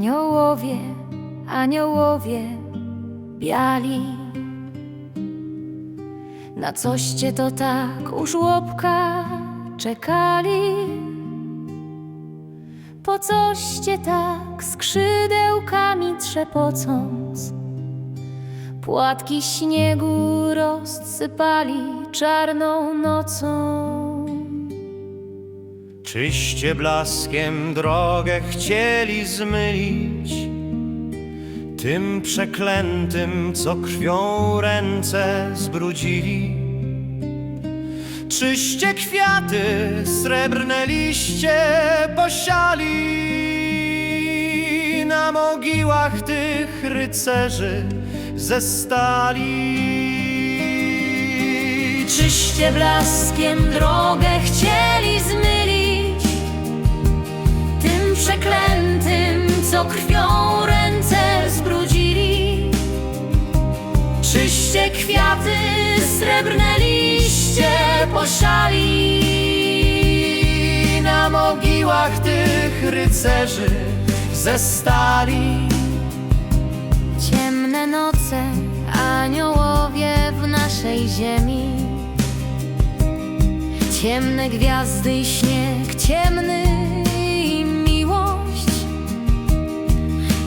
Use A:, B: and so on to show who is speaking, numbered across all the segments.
A: Aniołowie, aniołowie, biali. Na coście to tak u żłobka czekali? Po coście tak skrzydełkami trzepocąc Płatki śniegu rozsypali czarną nocą
B: Czyście blaskiem drogę chcieli zmylić. Tym przeklętym, co krwią ręce zbrudzili. Czyście kwiaty, srebrne liście posiali. Na mogiłach tych rycerzy ze stali
A: Czyście blaskiem drogę chcieli przeklętym, co krwią ręce zbrudzili. Czyście kwiaty, srebrne liście posiali.
B: Na mogiłach tych rycerzy ze stali
A: Ciemne noce, aniołowie w naszej ziemi. Ciemne gwiazdy i śnieg, ciemny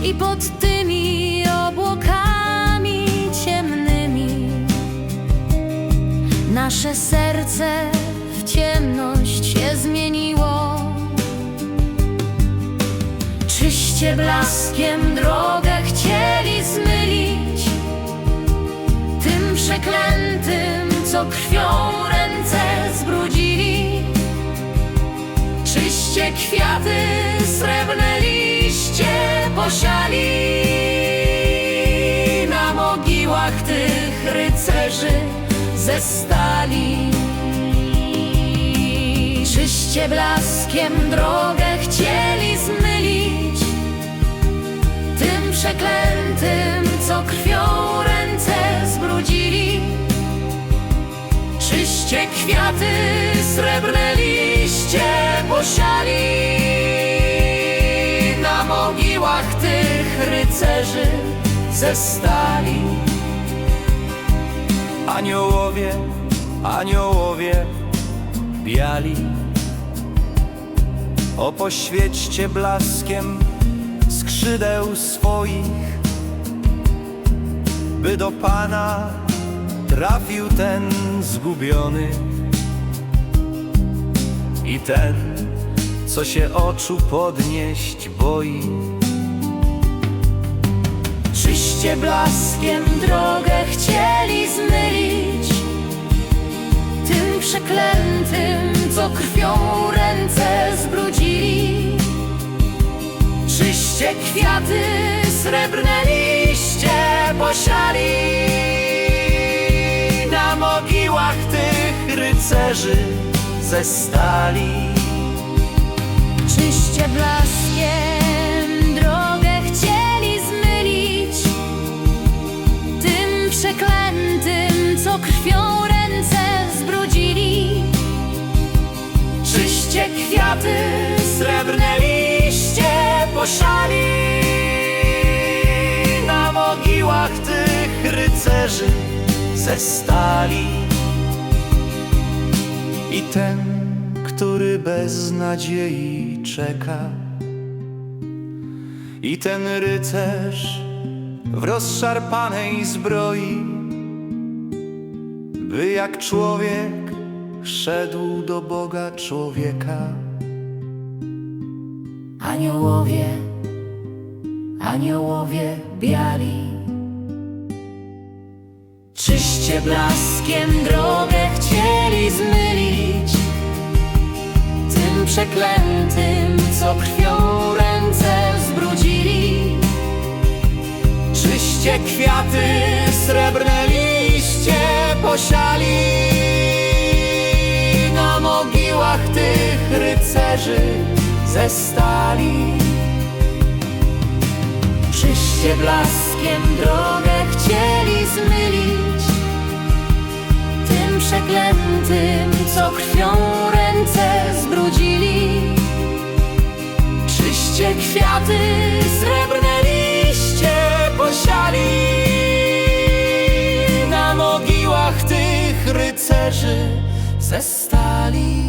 A: I pod tymi obłokami ciemnymi. Nasze serce w ciemność się zmieniło. Czyście blaskiem drogę chcieli zmylić. Tym przeklętym, co krwią ręce zbrudzili. Czyście kwiaty, srebrne posiali Na mogiłach tych rycerzy ze stali Czyście blaskiem drogę chcieli zmylić Tym przeklętym, co krwią ręce zbrudzili. Czyście kwiaty, srebrne liście posiali
B: rycerzy ze stali. Aniołowie, aniołowie biali. O poświećcie blaskiem skrzydeł swoich By do Pana trafił ten zgubiony. I ten, co się oczu podnieść boi
A: Czyście blaskiem drogę chcieli zmylić. Tym przeklętym, co krwią ręce zbrudzili. Czyście kwiaty, srebrne liście posiali.
B: Na mogiłach tych rycerzy ze stali
A: Czyście blaskiem przeklętym, co krwią ręce zbrudzili.
B: Czyście kwiaty, srebrne liście posiali. Na mogiłach tych rycerzy ze stali. I ten, który bez nadziei czeka. I ten rycerz w rozszarpanej zbroi By jak człowiek szedł do Boga człowieka.
A: Aniołowie, aniołowie biali Czyście blaskiem drogę chcieli zmylić. Tym przeklętym, co krwią
B: Czyście kwiaty, srebrne liście posiali. Na mogiłach tych rycerzy ze stali
A: Czyście blaskiem drogę chcieli zmylić. Tym przeklętym, co krwią ręce zbrudzili.
B: Się kwiaty, srebrne liście posiali na mogiłach tych rycerzy ze stali.